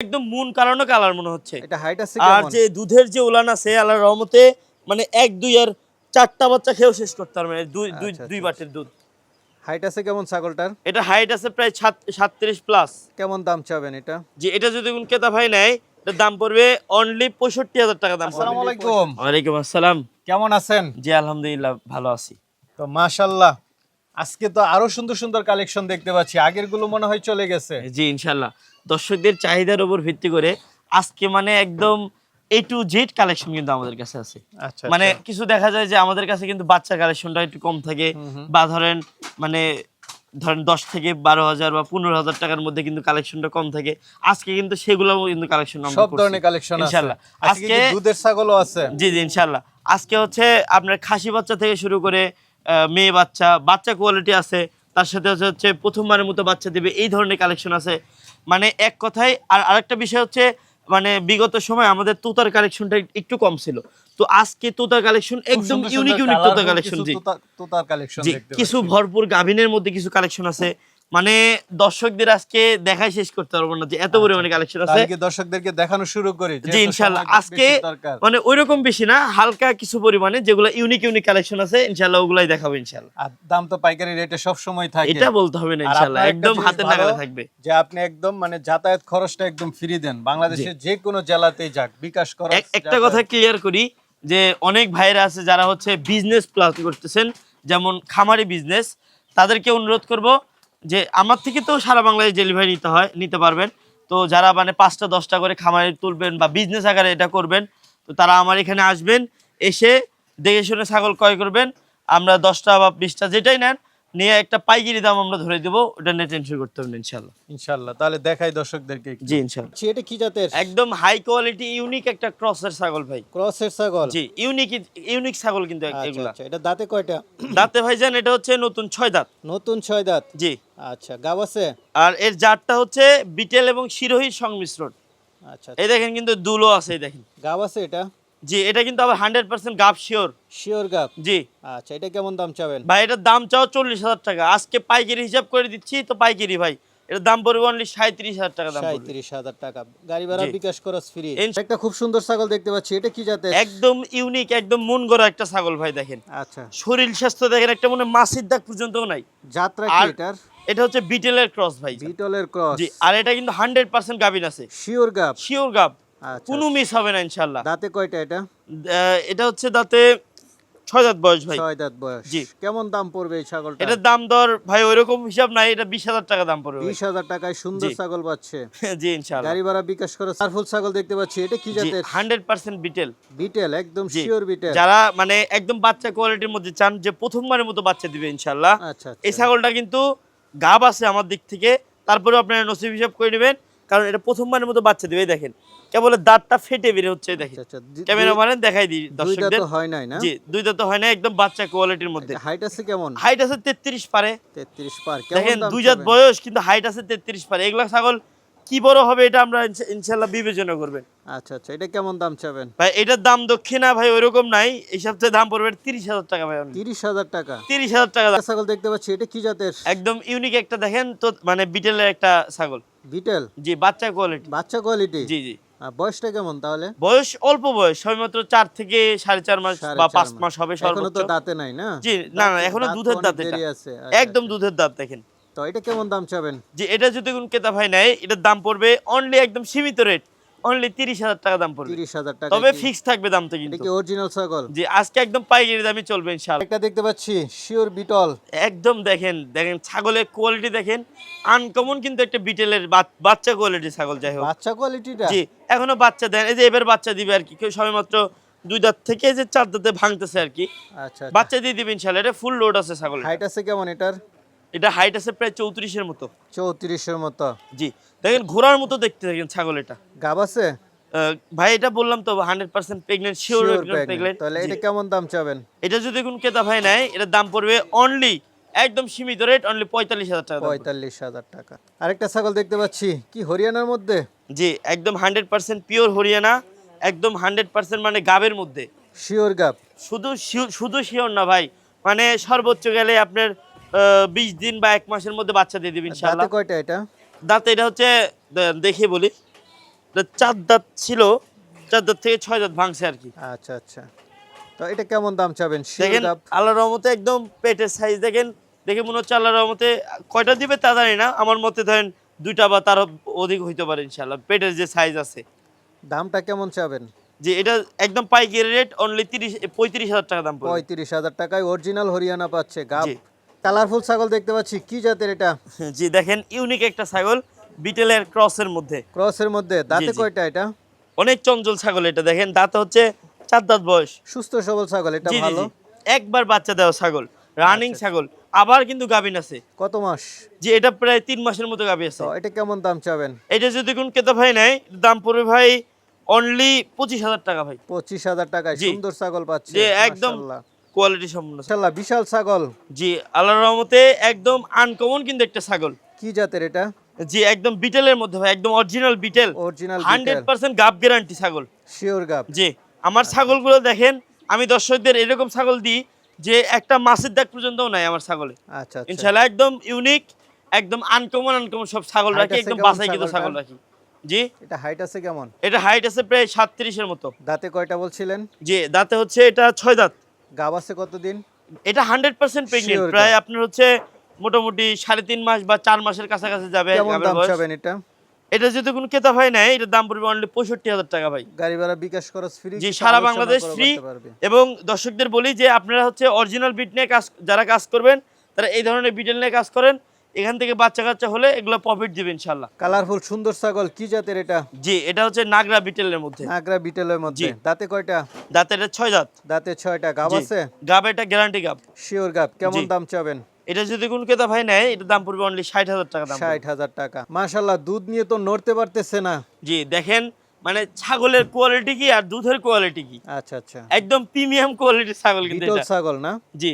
একদম মুন কারণে কালার মনে হচ্ছে। এটা হাইট আছে আর যে দুধের যে উলান আছে আল্লাহর রহমতে মানে এক দুই আর চারটা বাচ্চা খেয়েও শেষ করতে পারবে দুই দুই আচ্ছা, দুই আচ্ছা, বাটের দুধ। হাইট আছে কেমন ছাগলটার? এটা হাইট আছে প্রায় সাতত্রিশ প্লাস কেমন দাম চাবেন এটা? যে এটা যদি কোন ক্রেতা ভাই নেয় এটার দাম পড়বে অনলি পঁয়ষট্টি হাজার টাকা দাম আসসালামু আলাইকুম। ওয়ালাইকুম আসসালাম। কেমন আছেন? জি আলহামদুলিল্লাহ ভালো আছি। তো মাশাল্লাহ আজকে তো আরও সুন্দর সুন্দর কালেকশন দেখতে পাচ্ছি। আগেরগুলো মনে হয় চলে গেছে। জি ইনশাল্লাহ দর্শকদের চাহিদার উপর ভিত্তি করে আজকে মানে একদম এ টু জেড কালেকশন কিন্তু আমাদের কাছে আছে। আচ্ছা মানে কিছু দেখা যায় যে আমাদের কাছে কিন্তু বাচ্চা কালেকশনটা একটু কম থাকে বা ধরেন মানে ধরেন দশ থেকে বারো হাজার বা পনেরো হাজার টাকার মধ্যে কিন্তু কালেকশনটা কম থাকে। আজকে কিন্তু সেগুলো কিন্তু কালেকশন সব ধরনের কালেকশন আছে। ইনশাল্লাহ আজকে আজকে দুধের ছাগলও আছে? জি জি ইনশাল্লাহ আজকে হচ্ছে আপনার খাসি বাচ্চা থেকে শুরু করে মেয়ে বাচ্চা বাচ্চা কোয়ালিটি আছে তার সাথে হচ্ছে প্রথমবারের মতো বাচ্চা দেবে এই ধরনের কালেকশন আছে। মানে এক কথায় আর আরেকটা বিষয় হচ্ছে মানে বিগত সময় আমাদের তুতার কালেকশনটা একটু কম ছিল। তো আজকে তুতার কালেকশন একদম ইউনিক ইউনিক তুতার জি। কালেকশন কিছু ভরপুর গাভিনের মধ্যে কিছু কালেকশন আছে। মানে দর্শকদের আজকে দেখাই শেষ করতে পারব না যে এত পরিমাণে কালেকশন আছে। দর্শকদেরকে দেখানো শুরু করি জি যেহেতু ইনশাল্লাহ। আজকে। মানে ওইরকম বেশি না হালকা কিছু পরিমাণে যেগুলো ইউনিক ইউনিক কালেকশন আছে ইনশাল্লাহ ওগুলাই দেখাবো ইনশাল্লাহ। আর দাম তো পাইকারি রেটে সব সময় থাকে। এটা বলতে হবে না আর ইনশাল্লাহ। একদম হাতে নাগালে থাকবে। যে আপনি একদম মানে যাতায়াত খরচটা একদম ফ্রি দেন। বাংলাদেশের যে কোনো জেলাতেই যাক বিকাশ খরচ একটা কথা ক্লিয়ার করি যে অনেক ভাইরা আছে যারা হচ্ছে বিজনেস প্লাস করতেছেন যেমন খামারি বিজনেস তাদেরকে অনুরোধ করব যে আমার থেকে তো সারা বাংলায় ডেলিভারি নিতে হয়, নিতে পারবেন। তো যারা মানে পাঁচটা, দশটা করে খামারে তুলবেন বা বিজনেস আকারে এটা করবেন, তো তারা আমার এখানে আসবেন, এসে দেখে শুনে ছাগল ক্রয় করবেন। আমরা দশটা বা বিশটা যেটাই নেন নিয়ে একটা পাইকারি দাম আমরা ধরে দেবো ওটা নিয়ে টেনশন করতে হবে ইনশাল্লাহ ইনশাল্লাহ তাহলে দেখাই দর্শকদেরকে জি ইনশাল্লাহ এটা কি জাতের? একদম হাই কোয়ালিটি ইউনিক একটা ক্রসের ছাগল ভাই। ক্রসের ছাগল? জি ইউনিক ইউনিক ছাগল কিন্তু আচ্ছা এগুলা। আচ্ছা এটা দাঁতে কয়টা? দাঁতে ভাইজান এটা হচ্ছে নতুন ছয় দাঁত। নতুন ছয় দাঁত? জি। আচ্ছা গাব আছে? আর এর জাতটা হচ্ছে বিটেল এবং শিরোহীর সংমিশ্রণ। আচ্ছা এই দেখেন কিন্তু দুলো আছে এই দেখেন। গাব আছে এটা? জি এটা কিন্তু আবার হান্ড্রেড পার্সেন্ট গাব শিওর শিওর গাব জি। আচ্ছা এটা কেমন দাম চাবেন? ভাই এটার দাম চাও চল্লিশ হাজার টাকা। আজকে পাইকারি হিসাব করে দিচ্ছি তো পাইকারি ভাই। এটার দাম পড়বে অনলি সাঁত্রিশ হাজার টাকা দাম সাঁত্রিশ হাজার টাকা। গাড়ি ভাড়া বিকাশ খরচ ফ্রি একটা খুব সুন্দর ছাগল দেখতে পাচ্ছি। এটা কি জাতের? একদম ইউনিক একদম মন গড়া একটা ছাগল ভাই দেখেন। আচ্ছা। শরীর স্বাস্থ্য দেখেন একটা মনে হয় মাসির দাগ পর্যন্তও নাই। যাত্রা কি এটার? এটা হচ্ছে বিটেলের ক্রস ভাই। বিটলের ক্রস জি আর এটা কিন্তু হান্ড্রেড পার্সেন্ট গাবিন আছে। শিওর গাব শিওর গাব আচ্ছা কোনো মিস হবে না ইনশাল্লাহ দাঁতে কয়টা এটা? এটা হচ্ছে দাঁতে ছয় দাঁত বয়স ভাই। ছয় দাঁত বয়স। জি। কেমন দাম পড়বে এই ছাগলটা এটার দাম দর ভাই ওইরকম হিসাব নাই এটা বিশ হাজার টাকা দাম পড়বে বিশ হাজার টাকায় সুন্দর ছাগল পাচ্ছে। জি ইনশাল্লাহ গাড়ি ভাড়া বিকাশ খরচ সারফুল ছাগল দেখতে পাচ্ছি এটা কি জাতের? হান্ড্রেড পার্সেন্ট বিটেল বিটেল একদম শিওর বিটেল। যারা মানে একদম বাচ্চা কোয়ালিটির মধ্যে চান যে প্রথমবারের মতো বাচ্চা দিবে ইনশাল্লাহ আচ্ছা এই আচ্ছা ছাগলটা কিন্তু গাব আছে আমার দিক থেকে তারপরে আপনারা নসিব হিসাব করে নেবেন কারণ এটা প্রথমবারের মতো বাচ্চা দিবে দেখেন। কেবল দাঁতটা ফেটে বের হচ্ছে দেখেন আচ্ছা, আচ্ছা ক্যামেরা মারেন দেখাই দিই দাঁত দর্শকদের। হয় নাই না? জি দুই দাঁত হয় না একদম বাচ্চা কোয়ালিটির মধ্যে। হাইট আছে কেমন? হাইট আছে তেত্রিশ পারে। তেত্রিশ পার কেমন দেখেন দুই জাত বয়স কিন্তু হাইট আছে তেত্রিশ পারে। এগুলা ছাগল কি বড় হবে এটা আমরা ইনশা- ইনশাল্লাহ বিবেচনা করবেন। আচ্ছা আচ্ছা এটা কেমন দাম চাবেন? ভাই এটার দাম দক্ষিণা ভাই ওইরকম নাই। এই সপ্তাহে দাম পড়বে তিরিশ হাজার টাকা ভাই তিরিশ হাজার টাকা? তিরিশ হাজার টাকা ছাগল দেখতে পাচ্ছি এটা কি জাতের? একদম ইউনিক একটা দেখেন তো মানে বিটেলের একটা ছাগল। বিটেল? জি বাচ্চা কোয়ালিটি বাচ্চা কোয়ালিটি জি জি। বয়সটা কেমন তাহলে? বয়স অল্প বয়স সবেমাত্র চার থেকে সাড়ে চার মাস বা পাঁচ মাস। হবে সর্বোচ্চ তো দাঁতে নাই না? জি না না এখনও দুধের দাঁত এটা। আছে। আচ্ছা, একদম আচ্ছা। দুধের দাঁত দেখেন। তো এটা কেমন দাম চাবেন? যে এটা যদি কোন ক্রেতা ভাই নেয় এটার দাম পড়বে অনলি একদম সীমিত রেট অনলি তিরিশ হাজার টাকা দাম পড়বে। তিরিশ হাজার টাকা তবে ফিক্স থাকবে দামটা এটা কিন্তু। কি অরিজিনাল ছাগল? আজকে একদম পাইকারি দামে চলবে ইনশাআল্লাহ। একটা দেখতে পাচ্ছি শিওর বিটল। একদম দেখেন দেখেন ছাগলের কোয়ালিটি দেখেন। আনকমন কিন্তু একটা বিটেলের বাচ্চা কোয়ালিটি ছাগল যাই হোক। বাচ্চা কোয়ালিটিটা জি এখনও বাচ্চা দেন এই যে এবার বাচ্চা দিবে আর কি। কেউ সবেমাত্র দুই দাঁত থেকে যে চার দাঁতে ভাঙতেছে আর কি। আচ্ছা বাচ্চা দিয়ে দিবেন ইনশাল্লাহ এটা ফুল লোড আছে ছাগল হাইট আছে কেমন এটার? এটা হাইট আছে প্রায় চৌত্রিশের মতো। চৌত্রিশের মতো। জি দেখেন ঘোড়ার মতো দেখতে দেখেন ছাগল এটা। গাব আছে? ভাই এটা বললাম তো hundred percent pregnant sure pregnant তাহলে এটা কেমন দাম চাবেন? এটা যদি কোন ক্রেতা ভাই নেয় এটার দাম পড়বে অনলি একদম সীমিত রেট অনলি পঁয়তাল্লিশ হাজার টাকা। পঁয়তাল্লিশ হাজার টাকা। আরেকটা ছাগল দেখতে পাচ্ছি কি হরিয়ানার মধ্যে? জি একদম হান্ড্রেড পার্সেন্ট পিওর হরিয়ানা একদম হান্ড্রেড পার্সেন্ট মানে গাবের মধ্যে। শিওর গাব। শুধু শুধু শিওর না ভাই মানে সর্বোচ্চ গেলে আপনার বিশ দিন বা এক মাসের মধ্যে বাচ্চা দিয়ে দিবেন কয়টা এটা? দাঁত এটা হচ্ছে দেখে বলি। চার দাঁত ছিল চার দাঁত থেকে ছয় দাঁত ভাঙছে আর কি। আচ্ছা আচ্ছা। তো এটা কেমন দাম চাবেন? দেখেন আল্লাহ রহমতে একদম পেটের সাইজ দেখেন দেখে মনে হচ্ছে আল্লাহ রহমতে কয়টা দিবে তা জানি না। আমার মতে ধরেন দুইটা বা তার অধিক হইতে পারে ইনশাল্লাহ পেটের যে সাইজ আছে। দামটা কেমন চাবেন? যে এটা একদম পাইকারি রেট অনলি তিরিশ পঁয়ত্রিশ হাজার টাকা দাম পঁয়ত্রিশ হাজার টাকায় অরিজিনাল হরিয়ানা পাচ্ছে জি। কালারফুল ছাগল দেখতে পাচ্ছি কি জাতের এটা? জি দেখেন ইউনিক একটা ছাগল বিটেলের ক্রসের মধ্যে। ক্রসের মধ্যে দাঁতে কয়টা এটা? অনেক চঞ্চল ছাগল এটা দেখেন দাঁত হচ্ছে চার দাঁত বয়স। সুস্থ সবল ছাগল এটা জি জি ভালো। একবার বাচ্চা দেওয়া ছাগল রানিং আচ্ছা। ছাগল আবার কিন্তু গাভিন আছে। কত মাস? যে এটা প্রায় তিন মাসের মতো গাভি আছে। এটা কেমন দাম চাবেন? এটা যদি কোন কেতা ভাই নাই দাম পড়বে ভাই অনলি পঁচিশ হাজার টাকা ভাই। পঁচিশ হাজার টাকায় সুন্দর ছাগল পাচ্ছে একদম। কোয়ালিটি সম্পূর্ণ মাশাআল্লাহ, বিশাল ছাগল। জি আল্লাহর রহমতে একদম আনকমন কিন্তু একটা ছাগল। কি জাতের এটা? জি একদম বিটেলের মধ্যে ভাই একদম original Beetal. Original hundred percent গাব গ্যারান্টি ছাগল। শিওর গাব জি আমার ছাগলগুলো দেখেন আমি দর্শকদের এরকম ছাগল দিই যে একটা মাছের দাগ পর্যন্তও নাই আমার ছাগলে। আচ্ছা আচ্ছা। ইনশাল্লাহ একদম ইউনিক একদম আনকমন আনকমন সব ছাগল রাখি একদম বাসায় কিন্তু ছাগল রাখি। জি। এটা হাইট আছে কেমন? এটা হাইট আছে প্রায় সাতত্রিশের মতো। দাঁতে কয়টা বলছিলেন? জি দাঁতে হচ্ছে এটা ছয় দাঁত। গাব আছে কতদিন? এটা হান্ড্রেড পার্সেন্ট প্রেগনেন্ট প্রায় আপনার হচ্ছে মোটামুটি সাড়ে তিন মাস বা চার মাসের কাছাকাছি যাবে এটা? এটা যদি কোনো কেতা হয় নাই এটার দাম পড়বে অনলি পঁয়ষট্টি হাজার টাকা ভাই। গাড়ি ভাড়া বিকাশ খরচ ফ্রি জি সারা বাংলাদেশ ফ্রি এবং দর্শকদের বলি যে আপনারা হচ্ছে অরিজিনাল বিট নিয়ে কাজ যারা কাজ করবেন তারা এই ধরনের বিটেল নিয়ে কাজ করেন। এখান থেকে বাচ্চা কাচ্চা হলে এগুলো প্রফিট দিবে ইনশাল্লাহ কালারফুল সুন্দর ছাগল কি জাতের এটা? জি এটা হচ্ছে নাগরা বিটেলের মধ্যে। নাগরা বিটেলের মধ্যে। দাঁতে কয়টা? দাঁতে এটা ছয় দাঁত। দাঁতে ছয়টা। গাব আছে? গাব এটা গ্যারান্টি গাব। শিওর গাব। কেমন দাম চাবেন? এটা যদি কোন কেতা ভাই নেয় এটার দাম পড়বে অনলি ষাট হাজার টাকা দাম। ষাট হাজার টাকা। মাশাল্লাহ দুধ নিয়ে তো নড়তে পারতেছে না। জি দেখেন মানে ছাগলের কোয়ালিটি কি আর দুধের কোয়ালিটি কি? আচ্ছা আচ্ছা। একদম প্রিমিয়াম কোয়ালিটির ছাগল কিন্তু এটা। ছাগল না? জি।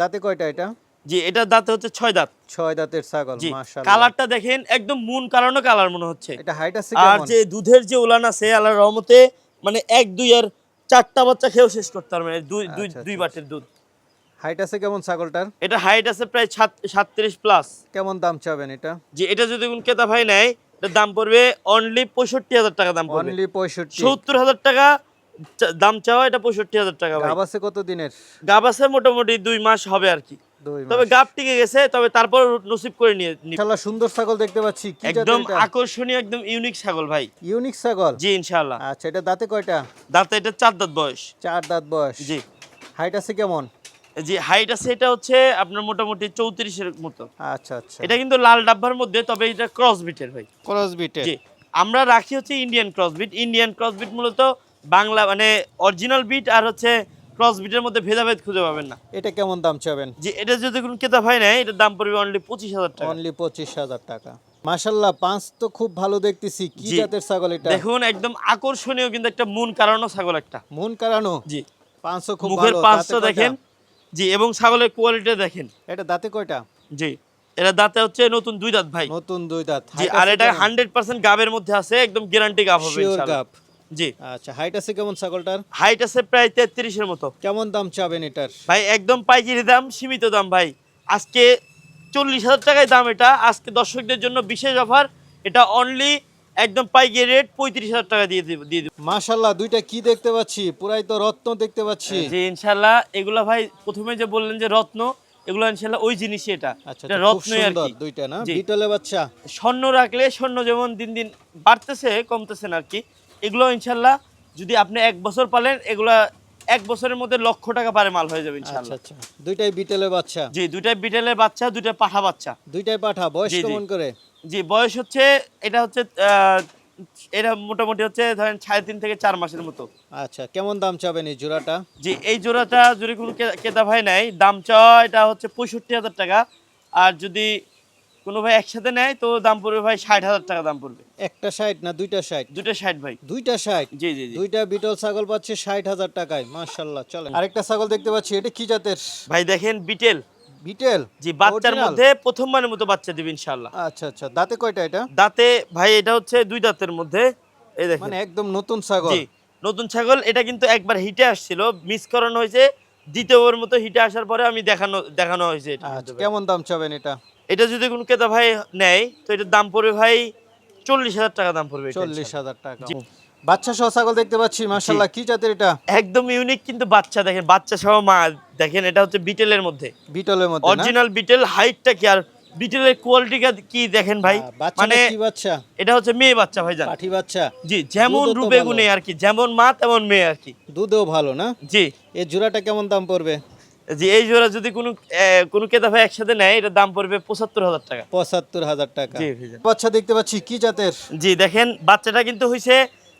দাঁতে কয়টা এটা? জি এটা দাঁতে হচ্ছে ছয় দাঁত। ছয় দাঁতের ছাগল জি মাশাল্লাহ কালারটা দেখেন একদম মুন কালারও কালার মনে হচ্ছে। এটা হাইট আছে আর যে দুধের যে উলান আছে আল্লাহর রহমতে মানে এক দুই আর চারটা বাচ্চা খেয়েও শেষ করতে পারবে দুই দুই আচ্ছা, দুই আচ্ছা, বাটের দুধ। হাইট আছে কেমন ছাগলটার? এটা হাইট আছে প্রায় সাতত্রিশ প্লাস কেমন দাম চাবেন এটা? যে এটা যদি কোন ক্রেতা ভাই নেয় এটার দাম পড়বে অনলি পঁয়ষট্টি হাজার টাকা দাম পড়বে। অনলি পঁয়ষট্টি। সত্তর হাজার টাকা দাম চাওয়া এটা পঁয়ষট্টি হাজার টাকা গাব আছে কত দিনের গাব আছে মোটামুটি দুই মাস হবে আর কি। তবে। গাব টিকে গেছে তবে তারপর নসিব করে নিয়ে মাশাল্লাহ সুন্দর ছাগল দেখতে পাচ্ছি। কি একদম আকর্ষণীয় একদম ইউনিক ছাগল ভাই। ইউনিক ছাগল? জি ইনশাআল্লাহ। আচ্ছা এটা দাঁতে কয়টা? দাঁতে এটা চার দাঁত বয়স। চার দাঁত বয়স। জি। হাইট আছে কেমন? জি হাইট আছে এটা হচ্ছে আপনার মোটামুটি চৌত্রিশের মতো। আচ্ছা আচ্ছা। এটা কিন্তু লাল ডাব্বার মধ্যে তবে এটা ক্রস বিটের ভাই। ক্রস বিটে জি। আমরা রাখি হচ্ছে Indian cross bit Indian cross bit মূলত বাংলা মানে অরিজিনাল বিট আর হচ্ছে ক্রস বিটের মধ্যে ভেদাভেদ খুঁজে পাবেন না। এটা কেমন দাম চাবেন? যে এটা যদি কোনো কেতা হয় না এটার দাম পড়বে অনলি পঁচিশ হাজার টাকা। অনলি পঁচিশ হাজার টাকা। মাশাল্লাহ পাঁচ তো খুব ভালো দেখতেছি। কি জাতের ছাগল এটা? দেখুন একদম আকর্ষণীয় কিন্তু একটা মন কারানো ছাগল একটা। মন কারানো? জি। পাঁচশো খুব মুখের পাঁচটা দেখেন। জি এবং ছাগলের কোয়ালিটি দেখেন। এটা দাঁতে কয়টা? জি। এটা দাঁতে হচ্ছে নতুন দুই দাঁত ভাই। নতুন দুই দাঁত। জি আর এটা হান্ড্রেড পার্সেন্ট গাবের মধ্যে আছে একদম গ্যারান্টি গাব হবে ইনশাআল্লাহ। জি। আচ্ছা হাইট আছে কেমন ছাগলটার? হাইট আছে প্রায় তেত্রিশের মতো। কেমন দাম চাবেন এটার? ভাই একদম পাইকারি দাম সীমিত দাম ভাই। আজকে চল্লিশ হাজার টাকায় দাম এটা। আজকে দর্শকদের জন্য বিশেষ অফার এটা অনলি একদম পাইকারি রেট পঁয়ত্রিশ হাজার টাকা দিয়ে দিব দিয়ে দিব। মাশাল্লাহ দুইটা কি দেখতে পাচ্ছি? পুরাই তো রত্ন দেখতে পাচ্ছি। জি ইনশাল্লাহ এগুলা ভাই প্রথমে যে বললেন যে রত্ন এগুলো ইনশাল্লাহ ওই জিনিসই এটা। আচ্ছা এটা আচ্ছা, রত্নই আর কি। দুইটা না? বিটলে বাচ্চা। স্বর্ণ রাখলে স্বর্ণ যেমন দিন দিন বাড়তেছে কমতেছে না আর কি। এগুলো ইনশাল্লাহ যদি আপনি এক বছর পালেন এগুলা এক বছরের মধ্যে লক্ষ টাকা পারে মাল হয়ে যাবে আচ্ছা ইনশাল্লাহ। আচ্ছা দুইটাই বিটলে বাচ্চা? জি দুইটা বিটেলের বাচ্চা দুইটা পাঠা বাচ্চা। দুইটাই পাঠা বয়স। কেমন করে? জি বয়স হচ্ছে এটা হচ্ছে এটা মোটামুটি হচ্ছে ধরেন সাড়ে তিন থেকে চার মাসের মতো। আচ্ছা কেমন দাম চাবেন এই জোড়াটা? জি এই জোড়াটা যদি কোনো কে- ক্রেতা ভাই নাই দাম চাওয়া এটা হচ্ছে পঁয়ষট্টি হাজার টাকা। আর যদি কোনো ভাই একসাথে নেয় তো দাম পড়বে ভাই ষাট হাজার টাকা দাম পড়বে। একটা ষাট না দুইটা ষাট? দুটো ষাট ভাই। দুইটা ষাট? জি জি দুইটা বিটল ছাগল পাচ্ছে ষাট হাজার টাকায় মাশাল্লাহ চলেন। আরেকটা ছাগল দেখতে পাচ্ছি এটা কি জাতের? ভাই দেখেন বিটেল। বিটেল? জি বাচ্চার মধ্যে প্রথমবারের মতো বাচ্চা দিবে আচ্ছা আচ্ছা দাঁতে কয়টা এটা? দাঁতে ভাই এটা হচ্ছে দুই দাঁতের মধ্যে। এই দেখেন। মানে একদম নতুন ছাগল। জি নতুন ছাগল এটা কিন্তু একবার হিটে আসছিল মিস করানো হয়েছে দ্বিতীয়বার মতো হিটে আসার পরে আমি দেখানো দেখানো হয়েছে আচ্ছা। কেমন দাম চাবেন এটা? এটা যদি কোনো ক্রেতা ভাই নেয় তো এটার দাম পড়বে ভাই চল্লিশ হাজার টাকা দাম পড়বে চল্লিশ হাজার টাকা। বাচ্চা সহ ছাগল দেখতে পাচ্ছি কি জাতের এটা? একদম ইউনিক কিন্তু বাচ্চা দেখেন বাচ্চা সহ মা দেখেন এটা হচ্ছে বিটেলের মধ্যে। বিটলের মধ্যে অরিজিনাল বিটেল হাইটটা কি? আর বিটেলের কোয়ালিটিটা কি দেখেন ভাই? মানে কি বাচ্চা? এটা হচ্ছে মেয়ে বাচ্চা ভাইজান পাঠি বাচ্চা। জি যেমন রূপে গুণে আর কি যেমন মা তেমন মেয়ে আর কি। দুধেও ভালো না? জি। এই জোড়াটা কেমন দাম পড়বে? জি এই জোড়া যদি কোনো কোনো ক্রেতা ভাই একসাথে নেয় এটার দাম পড়বে পঁচাত্তর হাজার টাকা। পঁচাত্তর হাজার টাকা। জি বাচ্চা দেখতে পাচ্ছি কি জাতের? জি দেখেন বাচ্চাটা কিন্তু হয়েছে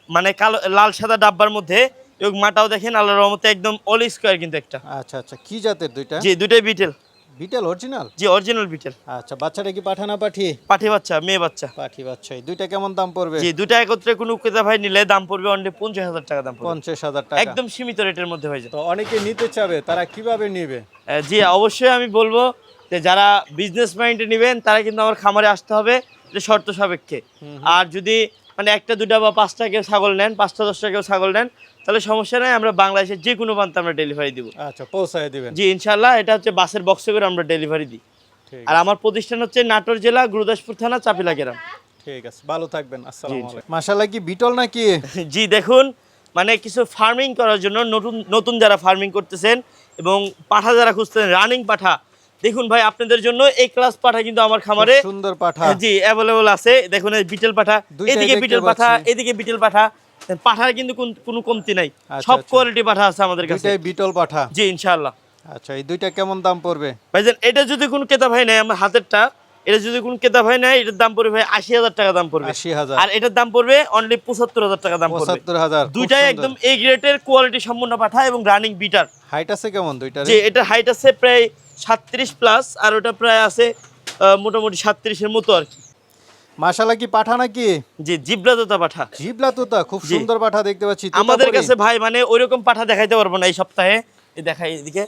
মানে কালো লাল সাদা ডাব্বার মধ্যে এবং মাটাও দেখেন আল্লাহর রহমতে একদম অল স্কোয়ার কিন্তু একটা। আচ্ছা আচ্ছা কি জাতের দুইটা? জি দুইটাই বিটেল বিটেল অরিজিনাল জি অরিজিনাল বিটেল আচ্ছা বাচ্চাটা কি পাঠানা পাঠি? পাঠি বাচ্চা মেয়ে বাচ্চা। পাঠি বাচ্চা। এই দুইটা কেমন দাম পড়বে? জি দুটা একত্রে কোনো ক্রেতা ভাই নিলে দাম পড়বে অনলি পঞ্চাশ হাজার টাকা দাম পঞ্চাশ হাজার টাকা। একদম সীমিত রেটের মধ্যে হয়ে যায় তো অনেকে নিতে চাবে তারা কীভাবে নিবে? জি অবশ্যই আমি বলব যে যারা বিজনেস মাইন্ডে নেবেন তারা কিন্তু আমার খামারে আসতে হবে যে শর্ত সাপেক্ষে। আর যদি মানে একটা দুটা বা পাঁচটা কেউ ছাগল নেন পাঁচটা দশটা কেউ ছাগল নেন তাহলে সমস্যা নাই আমরা বাংলাদেশের যে কোনো প্রান্তে আমরা ডেলিভারি দিব। আচ্ছা পৌঁছায় দিবেন। জি ইনশাল্লাহ এটা হচ্ছে বাসের বক্সে করে আমরা ডেলিভারি দিই। আর আমার প্রতিষ্ঠান হচ্ছে নাটোর জেলা গুরুদাসপুর থানা চাপিলা গ্রাম ঠিক আছে ভালো থাকবেন আসসালামু আলাইকুম। মাশাআল্লাহ কি বিটল নাকি? জি দেখুন মানে কিছু ফার্মিং করার জন্য নতুন নতুন যারা ফার্মিং করতেছেন এবং পাঠা যারা খুঁজতেছেন রানিং পাঠা দেখুন ভাই আপনাদের জন্য এই ক্লাস পাঠা কিন্তু আমার খামারে সুন্দর পাঠা। জি অ্যাভেলেবল আছে। দেখুন এই বিটেল পাঠা এদিকে বিটেল পাঠা এদিকে বিটেল পাঠা। পাঠার কিন্তু কোনো কমতি নাই। আচ্ছা, সব আচ্ছা। কোয়ালিটি পাঠা আছে আমাদের কাছে। বিটল পাঠা। জি ইনশাআল্লাহ। আচ্ছা এই দুইটা কেমন দাম পড়বে? ভাইজান এটা যদি কোনো কেতা ভাই নেয় আমার হাতেরটা এটা যদি কোনো কেতা ভাই নেয় এটার দাম পড়বে ভাই আশি হাজার টাকা দাম পড়বে। আশি হাজার। আর এটার দাম পড়বে অনলি পঁচাত্তর হাজার টাকা দাম পড়বে। পঁচাত্তর হাজার দুইটাই একদম এ গ্রেডের কোয়ালিটি সম্পূর্ণ পাঠা এবং রানিং বিটার হাইট আছে কেমন দুইটার যে এটার হাইট আছে প্রায় সাতত্রিশ প্লাস আর ওটা প্রায় আছে মোটামুটি সাতত্রিশের মতো আর কি। মাশাআল্লাহ কি পাঠা নাকি? যে তোতা পাঠা। জিবলা তোতা খুব সুন্দর পাঠা দেখতে পাচ্ছি আমাদের কাছে ভাই মানে ওইরকম পাঠা দেখাইতে পারব না এই সপ্তাহে। এই দেখাই এদিকে।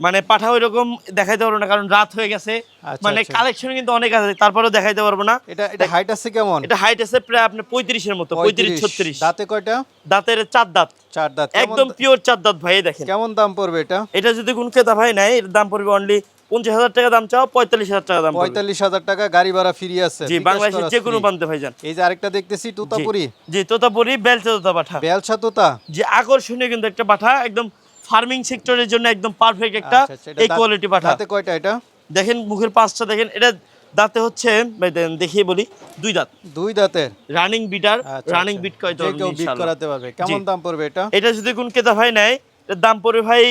মানে পাঠা ওইরকম দেখাইতে পারব না কারণ রাত হয়ে গেছে। আচ্ছা, মানে আচ্ছা। কালেকশন কিন্তু অনেক আছে তারপরেও দেখাইতে পারব না। এটা এটা হাইট আছে কেমন? এটা হাইট আছে প্রায় আপনার পঁয়ত্রিশের মতো পঁয়ত্রিশ। ছত্রিশ। দাঁতে কয়টা? দাঁতের চার দাঁত। চার দাঁত। একদম পিওর চার দাঁত ভাই দেখেন। কেমন দাম পড়বে এটা? এটা যদি কোন ক্রেতা ভাই নেয় এর দাম পড়বে অনলি পঞ্চাশ হাজার টাকা দাম চাও পঁয়তাল্লিশ হাজার টাকা দাম পঁয়তাল্লিশ হাজার টাকা গাড়ি ভাড়া ফ্রি আছে। জি বাংলাদেশের যে কোনো। প্রান্তে ভাই যান। এই যে আরেকটা দেখতেছি তোতাপুরি। জি তোতাপুরি বেলচা তোতা পাঠা। বেলছা তোতা? যে আকর্ষণীয় কিন্তু একটা পাঠা একদম ফার্মিং সেক্টরের জন্য একদম পারফেক্ট একটা আচ্ছা, আচ্ছা, এটা এই কোয়ালিটি পাঠা। দাঁতে কয়টা এটা? দেখেন মুখের পাঁচটা দেখেন এটা দাঁতে হচ্ছে দেখেন, দেখিয়ে বলি দুই দাঁত। দুই দাঁতের রানিং বিটার আচ্ছা, রানিং আচ্ছা। বিট কয় কেউ বিট করাতে পারবে। কেমন দাম পড়বে এটা? এটা যদি কোন ক্রেতা ভাই নেয় এটার দাম পড়বে ভাই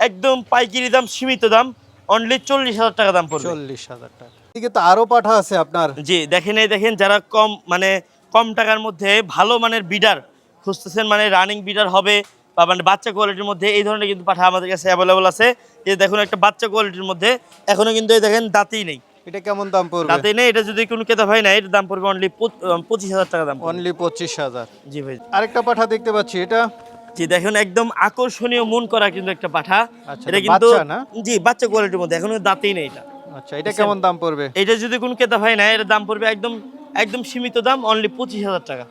একদম পাইকারি দাম সীমিত দাম অনলি চল্লিশ হাজার টাকা দাম পড়বে। চল্লিশ হাজার টাকা। এদিকে তো আরও পাঠা আছে আপনার। জি দেখেন এই দেখেন যারা কম মানে কম টাকার মধ্যে ভালো মানের বিডার খুঁজতেছেন মানে রানিং বিডার হবে বা মানে বাচ্চা কোয়ালিটির মধ্যে এই ধরনের কিন্তু পাঠা আমাদের কাছে অ্যাভেলেবল আছে। এই যে দেখুন একটা বাচ্চা কোয়ালিটির মধ্যে এখনও কিন্তু এই দেখেন দাঁতেই নেই। এটা কেমন দাম পড়বে? দাঁতেই নেই এটা যদি কোনো কেতা ভাই না এটার দাম পড়বে অনলি পঁচিশ হাজার টাকা দাম অনলি পঁচিশ হাজার। জি ভাই। আরেকটা পাঠা দেখতে পাচ্ছি এটা? জি দেখুন একদম আকর্ষণীয় মন করা কিন্তু একটা পাঠা। আচ্ছা, এটা কিন্তু? জি বাচ্চা কোয়ালিটির মধ্যে এখনও দাঁতেই নেই এটা। আচ্ছা এটা কেমন দাম পড়বে? এটা যদি কোনো কেতা ভাই না এর দাম পড়বে একদম একদম সীমিত দাম অনলি পঁচিশ হাজার টাকা।